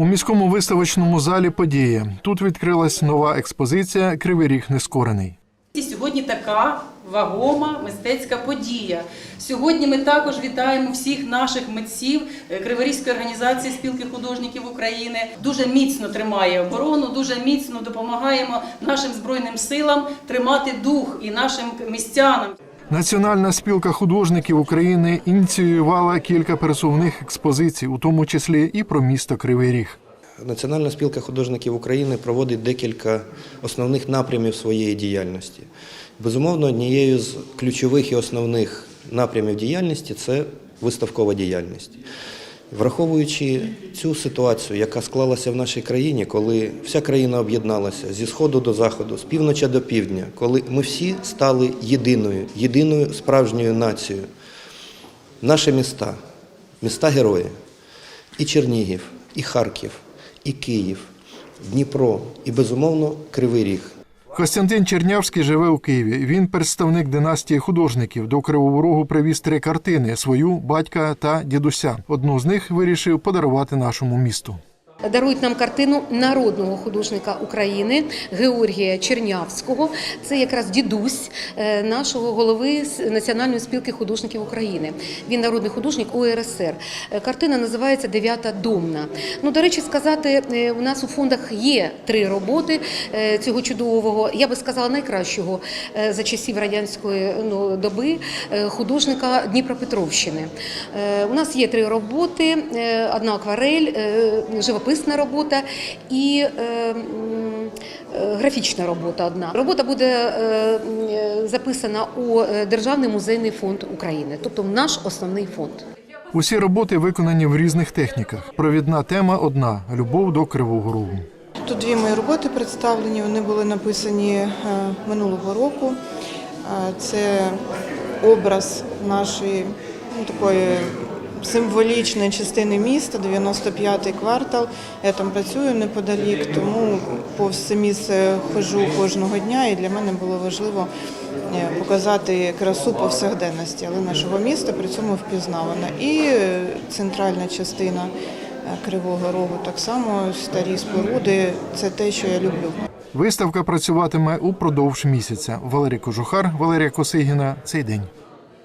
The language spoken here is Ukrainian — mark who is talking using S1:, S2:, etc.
S1: У міському виставочному залі подія. Тут відкрилась нова експозиція Кривий ріг нескорений.
S2: І сьогодні така вагома мистецька подія. Сьогодні ми також вітаємо всіх наших митців е, Криворізької організації спілки художників України. Дуже міцно тримає оборону, дуже міцно допомагаємо нашим збройним силам тримати дух і нашим містянам.
S1: Національна спілка художників України ініціювала кілька пересувних експозицій, у тому числі і про місто Кривий Ріг.
S3: Національна спілка художників України проводить декілька основних напрямів своєї діяльності. Безумовно, однією з ключових і основних напрямів діяльності це виставкова діяльність. Враховуючи цю ситуацію, яка склалася в нашій країні, коли вся країна об'єдналася зі сходу до заходу, з півночі до півдня, коли ми всі стали єдиною, єдиною справжньою нацією, наші міста, міста герої, і Чернігів, і Харків, і Київ, Дніпро, і безумовно Кривий Ріг.
S1: Костянтин Чернявський живе у Києві. Він представник династії художників. До Кривого Рогу привіз три картини: свою, батька та дідуся. Одну з них вирішив подарувати нашому місту.
S4: Дарують нам картину народного художника України Георгія Чернявського. Це якраз дідусь е, нашого голови Національної спілки художників України. Він народний художник УРСР. Е, Картина називається Дев'ята домна. Ну, до речі, сказати, е, у нас у фондах є три роботи цього чудового, я би сказала, найкращого за часів радянської ну, доби художника Дніпропетровщини. У нас є три роботи: одна акварель, е, живописна робота і е, е, графічна робота. Одна робота буде е, записана у Державний музейний фонд України, тобто в наш основний фонд.
S1: Усі роботи виконані в різних техніках. Провідна тема одна любов до Кривого Рогу.
S5: Тут дві мої роботи представлені. Вони були написані минулого року. Це образ нашої ну, такої символічної частини міста, 95-й квартал. Я там працюю неподалік, тому це місце ходжу кожного дня, і для мене було важливо е, показати красу повсякденності, але нашого міста при цьому впізнавана. І е, центральна частина. Е, Кривого Рогу так само старі споруди. Це те, що я люблю.
S1: Виставка працюватиме упродовж місяця. Валерій Кожухар, Валерія Косигіна. Цей день.